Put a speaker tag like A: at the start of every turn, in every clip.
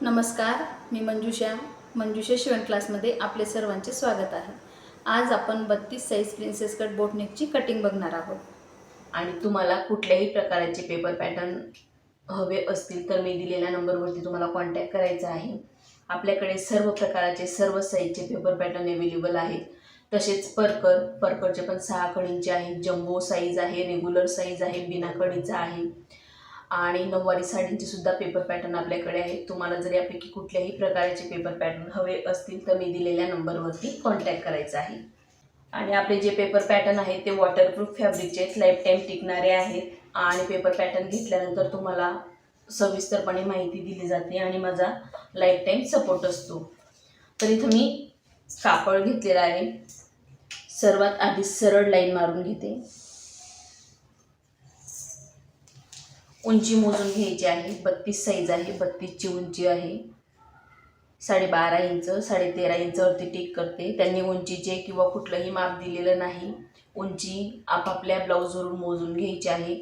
A: नमस्कार मी मंजुषा. मंजुषा शिवण क्लासमध्ये आपले सर्वांचे स्वागत आहे. आज आपण बत्तीस साईज प्रिन्सेस कट बोटनेकची कटिंग बघणार आहोत.
B: आणि तुम्हाला कुठल्याही प्रकारचे पेपर पॅटर्न हवे असतील तर मी दिलेल्या नंबरवरती तुम्हाला कॉन्टॅक्ट करायचा आहे. आपल्याकडे सर्व प्रकारचे सर्व साईजचे पेपर पॅटर्न अवेलेबल आहेत. तसेच परकर परकरचे पण सहा कडींचे आहेत. जम्बो साईज आहे रेग्युलर साईज आहे बिना कडीचा आहे. आणि नऊवारी साडींचे सुद्धा पेपर पॅटर्न आपल्याकडे आहेत. तुम्हाला जर यापैकी कुठल्याही प्रकारचे पेपर पॅटर्न हवे असतील तर मी दिलेल्या नंबरवरती कॉन्टॅक्ट करायचा आहे. आणि आपले जे पेपर पॅटर्न आहेत ते वॉटरप्रूफ फॅब्रिकचे आहेत. लाईफ टाईम टिकणारे आहेत. आणि पेपर पॅटर्न घेतल्यानंतर तुम्हाला सविस्तरपणे माहिती दिली जाते आणि माझा लाईफ टाईम सपोर्ट असतो. तर इथं मी कापड घेतलेला आहे. सर्वात आधी सरळ लाईन मारून घेते. उंची मोजून घ्यायची आहे. बत्तीस साईज आहे. बत्तीसची उंची आहे. साडेबारा इंच साडेतेरा इंचवरती टिक करते. त्यांनी उंचीचे किंवा कुठलंही माप दिलेलं नाही. उंची आपापल्या ब्लाऊजवरून मोजून घ्यायची आहे.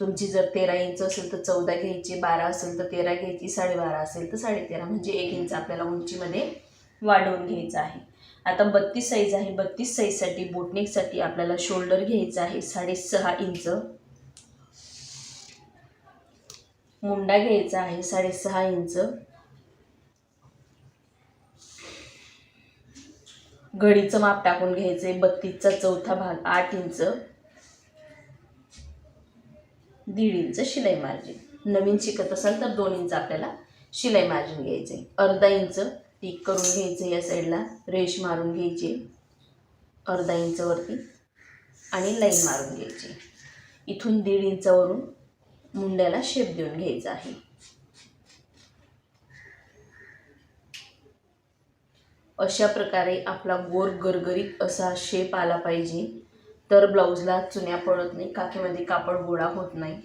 B: तुमची जर तेरा इंच असेल तर चौदा घ्यायची बारा असेल तर तेरा घ्यायची साडेबारा असेल तर साडेतेरा म्हणजे एक इंच आपल्याला उंचीमध्ये वाढवून घ्यायचं आहे. आता बत्तीस साईज आहे. बत्तीस साईजसाठी बोटनेकसाठी आपल्याला शोल्डर घ्यायचं आहे. साडेसहा इंच. मुंडा घ्यायचा आहे साडेसहा इंच. घडीचं माप टाकून घ्यायचं आहे बत्तीसचा चौथा भाग आठ इंच. दीड इंच शिलाई मार्जिन. नवीन शिकत असाल तर दोन इंच आपल्याला शिलाई मार्जिन घ्यायचं आहे अर्धा इंच टिक करून घ्यायचं या साईडला रेश मारून घ्यायची. अर्धा इंचवरती आणि लाईन मारून घ्यायची. इथून दीड इंचावरून मुंड्याला शेप देऊन घ्यायचा आहे. अशा प्रकारे आपला गोर गरगरीत असा शेप आला पाहिजे. तर ब्लाऊजला चुन्या पडत नाही काखेमध्ये कापड गोळा होत नाही.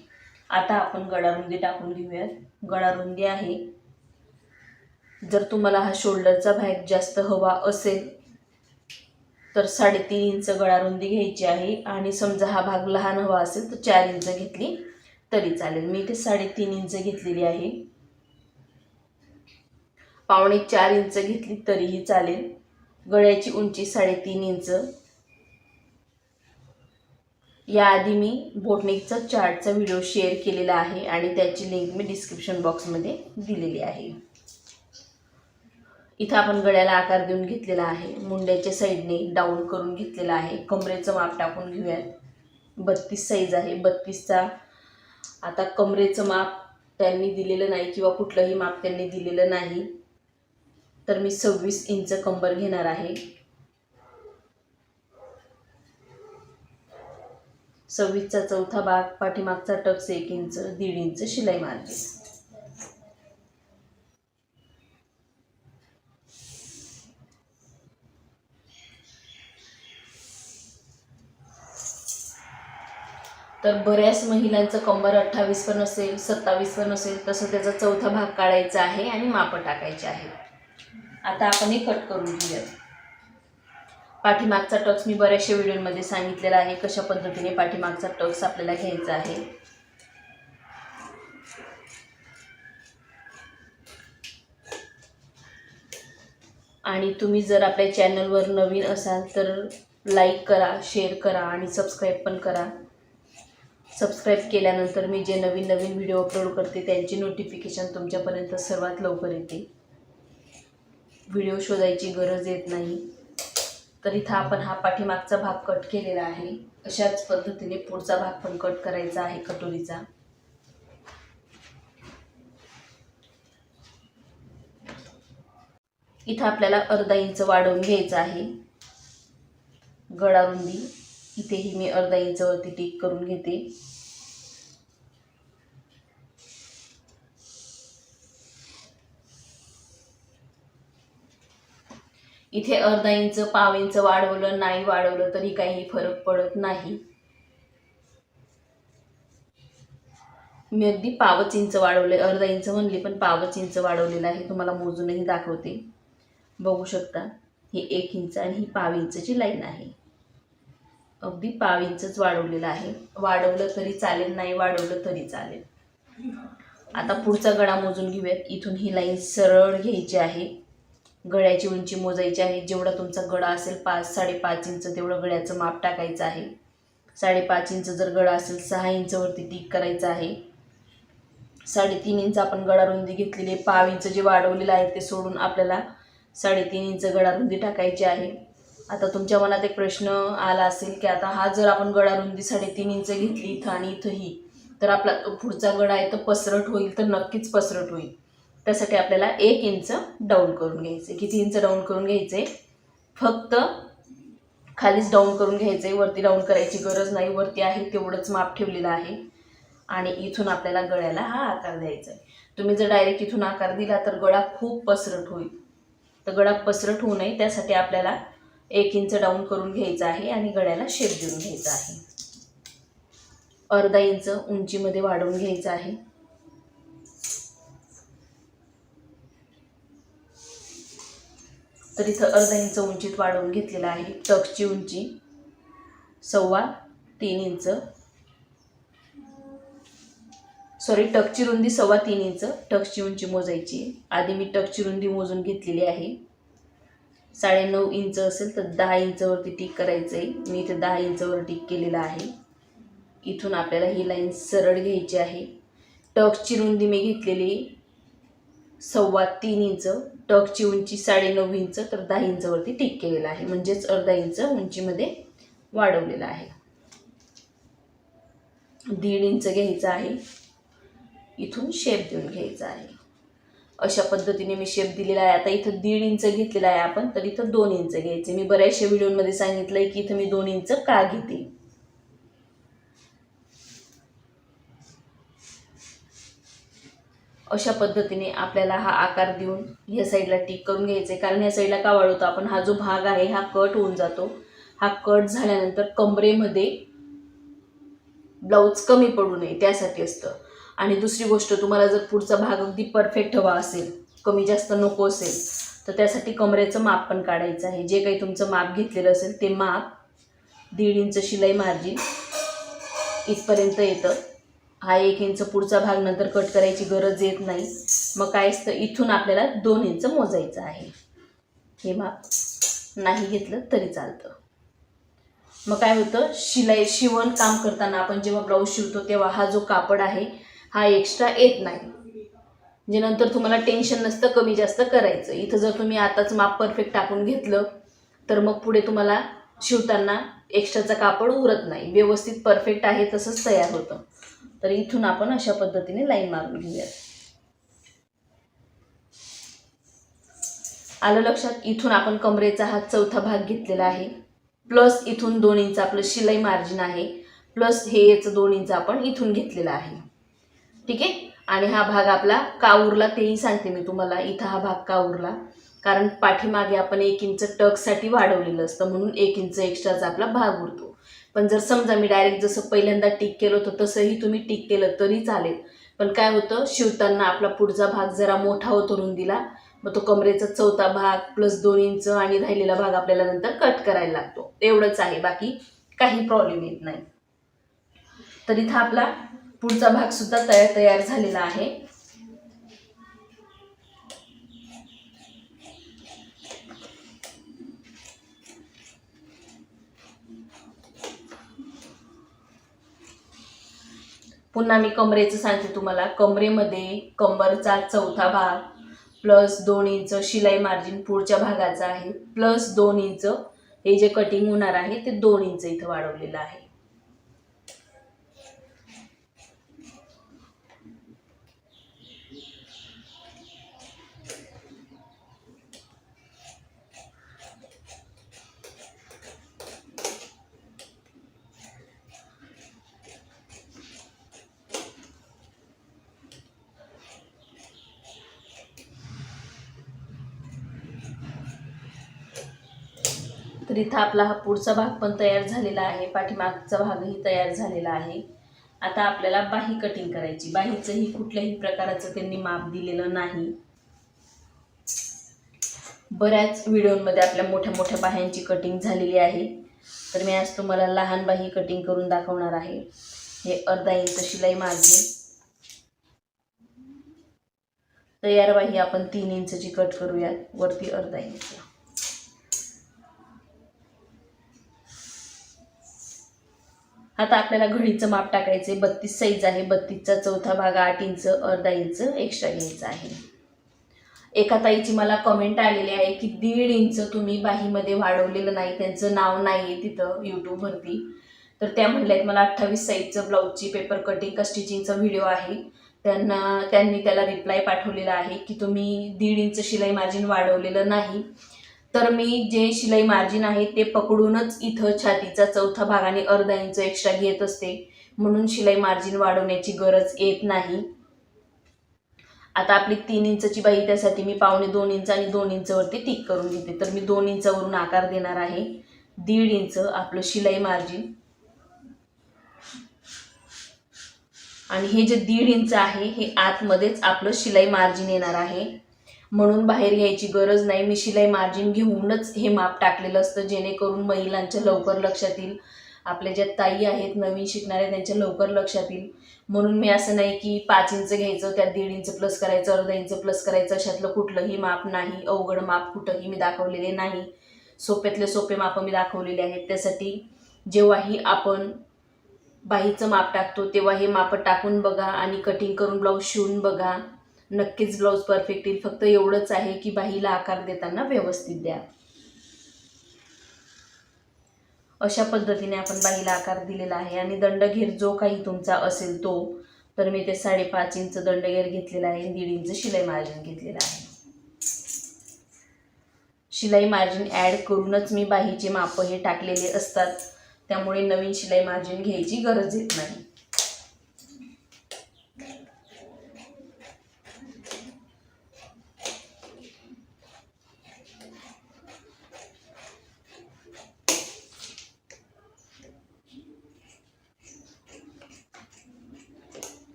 B: आता आपण गळारुंदी टाकून घेऊयात. गळारुंदी आहे. जर तुम्हाला हा शोल्डरचा भाग जास्त हवा असेल तर साडेतीन इंच गळारुंदी घ्यायची आहे. आणि समजा हा भाग लहान हवा असेल तर चार इंच घेतली. तरी चालेल. मी इथे साडेतीन इंच घेतलेली आहे. पावणे चार इंच घेतली तरीही चालेल. गळ्याची उंची साडेतीन इंच. याआधी मी बोटनिकचा चार्टचा व्हिडिओ शेअर केलेला आहे आणि त्याची लिंक मी डिस्क्रिप्शन बॉक्समध्ये दिलेली आहे. इथं आपण गळ्याला आकार देऊन घेतलेला आहे. मुंड्याच्या साईडने डाऊन करून घेतलेला आहे. कमरेचं माप टाकून घेऊयात. बत्तीस साईज आहे. बत्तीसचा आता कमरेचं माप त्यांनी दिलेलं नाही किंवा कुठलंही माप त्यांनी दिलेलं नाही. तर मी सव्वीस इंच कंबर घेणार आहे. सव्वीसचा चौथा भाग पाठीमागचा टक्स एक इंच दीड इंच शिलाई मारते. तर बऱ्याच महिलांचं कंबर अठ्ठावीस पण असेल सत्तावीस पण असेल तसं त्याचा चौथा भाग काढायचा आहे आणि मापं टाकायचे आहे. आता आपण हे कट करून घेऊयात. पाठीमागचा टक्स मी बऱ्याचशा व्हिडिओमध्ये सांगितलेला आहे कशा पद्धतीने पाठीमागचा टक्स आपल्याला घ्यायचा आहे. आणि तुम्ही जर आपल्या चॅनलवर नवीन असाल तर लाईक करा शेअर करा आणि सबस्क्राईब पण करा. सबस्क्राईब केल्यानंतर मी जे नवीन नवीन व्हिडिओ अपलोड करते त्यांची नोटिफिकेशन तुमच्यापर्यंत सर्वात लवकर येते. व्हिडिओ शोधायची गरज येत नाही. तर इथं आपण हा पाठीमागचा भाग कट केलेला आहे. अशाच पद्धतीने पुढचा भाग पण कट करायचा आहे कटोरीचा. इथं आपल्याला अर्धा इंच वाढवून घ्यायचं आहे. गडारुंदी इथेही मी अर्धा इंचवरती टिक करून घेते. इथे अर्धा इंच पाव इंच वाढवलं नाही वाढवलं तरी काही फरक पडत नाही. मी अगदी पावच इंच वाढवले अर्धा इंच म्हणली पण पावच इंच वाढवलेलं आहे तुम्हाला मोजूनही दाखवते. बघू शकता ही एक इंच आणि ही पाव इंचची लाईन आहे. अगदी पाव इंचच वाढवलेलं आहे. वाढवलं तरी चालेल नाही वाढवलं तरी चालेल. आता पुढचा गळा मोजून घेऊयात. इथून ही लाईन सरळ घ्यायची आहे. गळ्याची उंची मोजायची आहे. जेवढा तुमचा गळा असेल पाच साडेपाच इंच तेवढं गळ्याचं माप टाकायचं आहे. साडेपाच इंच जर गळा असेल सहा इंचवरती टिक करायचं आहे. साडेतीन इंच आपण गळा रुंदी घेतलेली आहे. पाव इंच जे वाढवलेलं आहे ते सोडून आपल्याला साडेतीन इंच गळा रुंदी टाकायची आहे. आता तुमच्या मनात एक प्रश्न आला असेल की आता हा जर आपण गळा रुंदी साडेतीन इंच घेतली इथं आणि इथंही तर आपला पुढचा गळा आहे तो पसरट होईल तर नक्कीच पसरट होईल. त्यासाठी आपल्याला एक इंच डाऊन करून घ्यायचं. किती इंच डाऊन करून घ्यायचं? आहे फक्त खालीच डाऊन करून घ्यायचं. आहे वरती डाऊन करायची गरज नाही. वरती आहे तेवढंच माप ठेवलेलं आहे. आणि इथून आपल्याला गळ्याला हा आकार द्यायचा आहे. तुम्ही जर डायरेक्ट इथून आकार दिला तर गळा खूप पसरट होईल. तर गळा पसरट होऊ नये. त्यासाठी आपल्याला एक इंच डाऊन करून घ्यायचं आहे आणि गळ्याला शेप देऊन घ्यायचा आहे. अर्धा इंच उंचीमध्ये वाढवून घ्यायचं आहे. तर इथं अर्धा इंच उंचीत वाढवून घेतलेला आहे. टक्सची उंची सव्वा तीन इंच. सॉरी टकची रुंदी सव्वा तीन इंच. टक्सची उंची मोजायची. आधी मी टक्सची रुंदी मोजून घेतलेली आहे. साडेनऊ इंच असेल तर दहा इंचवरती टिक करायचं आहे मी इथे दहा इंचवर टिक केलेलं आहे. इथून आपल्याला ही लाईन सरळ घ्यायची आहे. टक्सची रुंदी मी घेतलेली सव्वा तीन इंच. टकची उंची साडेनऊ इंच तर दहा इंचवरती टिक केलेलं आहे. म्हणजेच अर्धा इंच उंचीमध्ये वाढवलेलं आहे. दीड इंच घ्यायचं आहे. इथून शेप देऊन घ्यायचा आहे. अशा पद्धतीने मी शेप दिलेला आहे. आता इथं दीड इंच घेतलेला आहे आपण तर इथं दोन इंच घ्यायचे. मी बऱ्याचशा व्हिडिओमध्ये सांगितलं आहे की इथं मी दोन इंच का घेते? अशा पद्धतीने आपल्याला हा आकार देऊन ह्या साईडला टिक करून आहे कारण ह्या साईडला का वाढवतो आपण? हा जो भाग आहे हा कट होऊन जातो. हा कट झाल्यानंतर कमरेमध्ये ब्लाऊज कमी पडू नये त्यासाठी असतं. आणि दुसरी गोष्ट तुम्हाला जर पुढचा भाग अगदी परफेक्ट हवा असेल कमी जास्त नको असेल तर त्यासाठी कमरेचं माप पण काढायचं आहे. जे काही तुमचं माप घेतलेलं असेल ते माप दीड इंच शिलाई मार्जिन इथपर्यंत येतं. हा एक इंच पुढचा भाग नंतर कट करायची गरज येत नाही. मग काय असतं इथून आपल्याला दोन इंच मोजायचं आहे. हे माप नाही घेतलं तरी चालतं. मग काय होतं? शिलाई शिवण काम करताना आपण जेव्हा ब्लाऊज शिवतो तेव्हा हा जो कापड आहे हा एक्स्ट्रा येत नाही. म्हणजे नंतर तुम्हाला टेन्शन नसतं कमी जास्त करायचं. इथं जर तुम्ही आताच माप परफेक्ट टाकून घेतलं तर मग पुढे तुम्हाला शिवताना एक्स्ट्राचा कापड उरत नाही. व्यवस्थित परफेक्ट आहे तसंच तयार होतं. तर इथून आपण अशा पद्धतीने लाईन मारून घेऊयात. आलं लक्षात? इथून आपण कमरेचा हा चौथा भाग घेतलेला आहे. प्लस इथून दोन इंच आपलं शिलाई मार्जिन आहे. प्लस हे याचं दोन इंच आपण इथून घेतलेलं आहे. ठीक आहे? आणि हा भाग आपला का उरला तेही सांगते मी तुम्हाला. इथं हा भाग का उरला? कारण पाठीमागे आपण एक इंच टकसाठी वाढवलेलं असतं म्हणून एक इंच एक्स्ट्राचा आपला भाग उरतो. पण जर समजा मी डायरेक्ट जसं पहिल्यांदा टिक केलं होतं तसंही तुम्ही टिक केलं तरी चालेल. पण काय होतं शिवताना आपला पुढचा भाग जरा मोठा हो उतरून दिला मग तो कमरेचा चौथा भाग प्लस दोन इंच आणि राहिलेला भाग आपल्याला नंतर कट करायला लागतो. एवढंच आहे बाकी काही प्रॉब्लेम येत नाही. तर इथं आपला पुढचा भागसुद्धा तयार तयार झालेला आहे. पुन्हा मी कमरेचं सांगते तुम्हाला. कमरेमध्ये कंबरचा चौथा भाग प्लस दोन इंच शिलाई मार्जिन पुढच्या भागाचा आहे प्लस दोन इंच हे जे कटिंग होणार आहे ते दोन इंच इथं वाढवलेलं आहे. तर इथं आपला हा पुढचा भाग पण तयार झालेला आहे. पाठीमागचा भागही तयार झालेला आहे. आता आपल्याला बाही कटिंग करायची. बाहीचंही कुठल्याही प्रकाराचं त्यांनी माप दिलेलं नाही. बऱ्याच व्हिडिओमध्ये आपल्या मोठ्या मोठ्या बाह्यांची कटिंग झालेली आहे. तर मी आज तुम्हाला लहान बाही कटिंग करून दाखवणार आहे. हे अर्धा इंच शिलाई मार्जिन तयार बाही आपण तीन इंचची कट करूयात. वरती अर्धा इंच. आता आपल्याला घडीचं माप टाकायचे बत्तीस साईज आहे. बत्तीसचा चौथा भाग आठ इंच अर्धा इंच एक्स्ट्रा घ्यायचं आहे. एका ताईची मला कमेंट आलेली आहे की दीड इंच तुम्ही बाहीमध्ये वाढवलेलं नाही. त्यांचं नाव नाही आहे तिथं यूट्यूबवरती तर त्या म्हणल्यात मला अठ्ठावीस साईजचं ब्लाऊजची पेपर कटिंग का स्टिचिंगचा व्हिडिओ आहे. त्यांना त्यांनी त्याला रिप्लाय पाठवलेला आहे की तुम्ही दीड इंच शिलाई मार्जिन वाढवलेलं नाही. तर मी जे शिलाई मार्जिन आहे ते पकडूनच इथं छातीचा चौथा भाग आणि अर्धा इंच एक्स्ट्रा घेत असते. म्हणून शिलाई मार्जिन वाढवण्याची गरज येत नाही. आता आपली तीन इंचची बाई त्यासाठी मी पावणे दोन इंच आणि दोन इंचवरती टिक करून घेते तर मी दोन इंचावरून आकार देणार आहे. दीड इंच आपलं शिलाई मार्जिन. आणि हे जे दीड इंच आहे हे आतमध्येच आपलं शिलाई मार्जिन येणार आहे. म्हणून बाहेर घ्यायची गरज नाही. मी शिलाई मार्जिन घेऊनच हे माप टाकलेलं असतं. जेणेकरून महिलांच्या लवकर लक्षात येईल. आपल्या ज्या ताई आहेत नवीन शिकणाऱ्या त्यांच्या लवकर लक्षात येईल. म्हणून मी असं नाही की पाच इंच घ्यायचं त्यात दीड इंच प्लस करायचं अर्धा इंच प्लस करायचं अशातलं कुठलंही माप नाही. अवघड माप कुठंही मी दाखवलेले नाही. सोप्यातले सोपे माप मी दाखवलेले आहेत. त्यासाठी जेव्हाही आपण बाहीचं माप टाकतो तेव्हा हे माप टाकून बघा आणि कटिंग करून ब्लाऊज शिवून बघा. नक्कीच ब्लाऊज परफेक्ट येईल. फक्त एवढंच आहे की बाहीला आकार देताना व्यवस्थित द्या. अशा पद्धतीने आपण बाहीला आकार दिलेला आहे आणि दंडघेर जो काही तुमचा असेल तो तर मी ते साडेपाच इंच दंडघेर घेतलेला आहे दीड इंच शिलाई मार्जिन घेतलेलं आहे. शिलाई मार्जिन ॲड करूनच मी बाहीचे माप हे टाकलेले असतात. त्यामुळे नवीन शिलाई मार्जिन घ्यायची गरज येत नाही.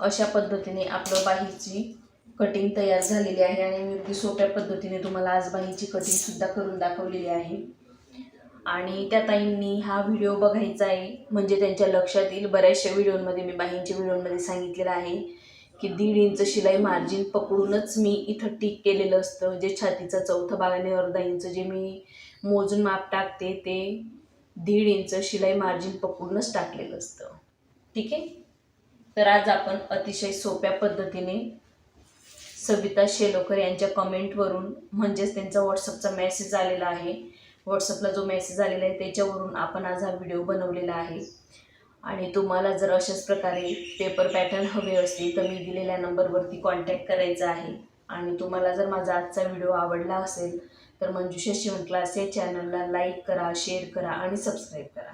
B: अशा पद्धतीने आपलं बाहीची कटिंग तयार झालेली आहे आणि मी अगदी सोप्या पद्धतीने तुम्हाला आज बाहीची कटिंगसुद्धा करून दाखवलेली आहे. आणि त्या ताईंनी हा व्हिडिओ बघायचा आहे म्हणजे त्यांच्या लक्षात येईल. बऱ्याचशा व्हिडिओमध्ये मी बाहींच्या व्हिडिओमध्ये सांगितलेलं आहे की दीड इंच शिलाई मार्जिन पकडूनच मी इथं टिक केलेलं असतं. जे छातीचा चौथा भाग आणि अर्धा इंच जे मी मोजून माप टाकते ते दीड इंच शिलाई मार्जिन पकडूनच टाकलेलं असतं. ठीक आहे? तर आज आपण अतिशय सोप्या पद्धतीने सविता शेलोकर यांच्या कमेंटवरून म्हणजेच त्यांचा व्हॉट्सअपचा मेसेज आलेला आहे. व्हॉट्सअपला जो मेसेज आलेला आहे त्याच्यावरून आपण आज हा व्हिडिओ बनवलेला आहे. आणि तुम्हाला जर अशाच प्रकारे पेपर पॅटर्न हवे असतील तर मी दिलेल्या नंबरवरती कॉन्टॅक्ट करायचा आहे. आणि तुम्हाला जर माझा आजचा व्हिडिओ आवडला असेल तर मंजुषा शिवण क्लास या चॅनलला लाईक करा शेअर करा आणि सबस्क्राईब करा.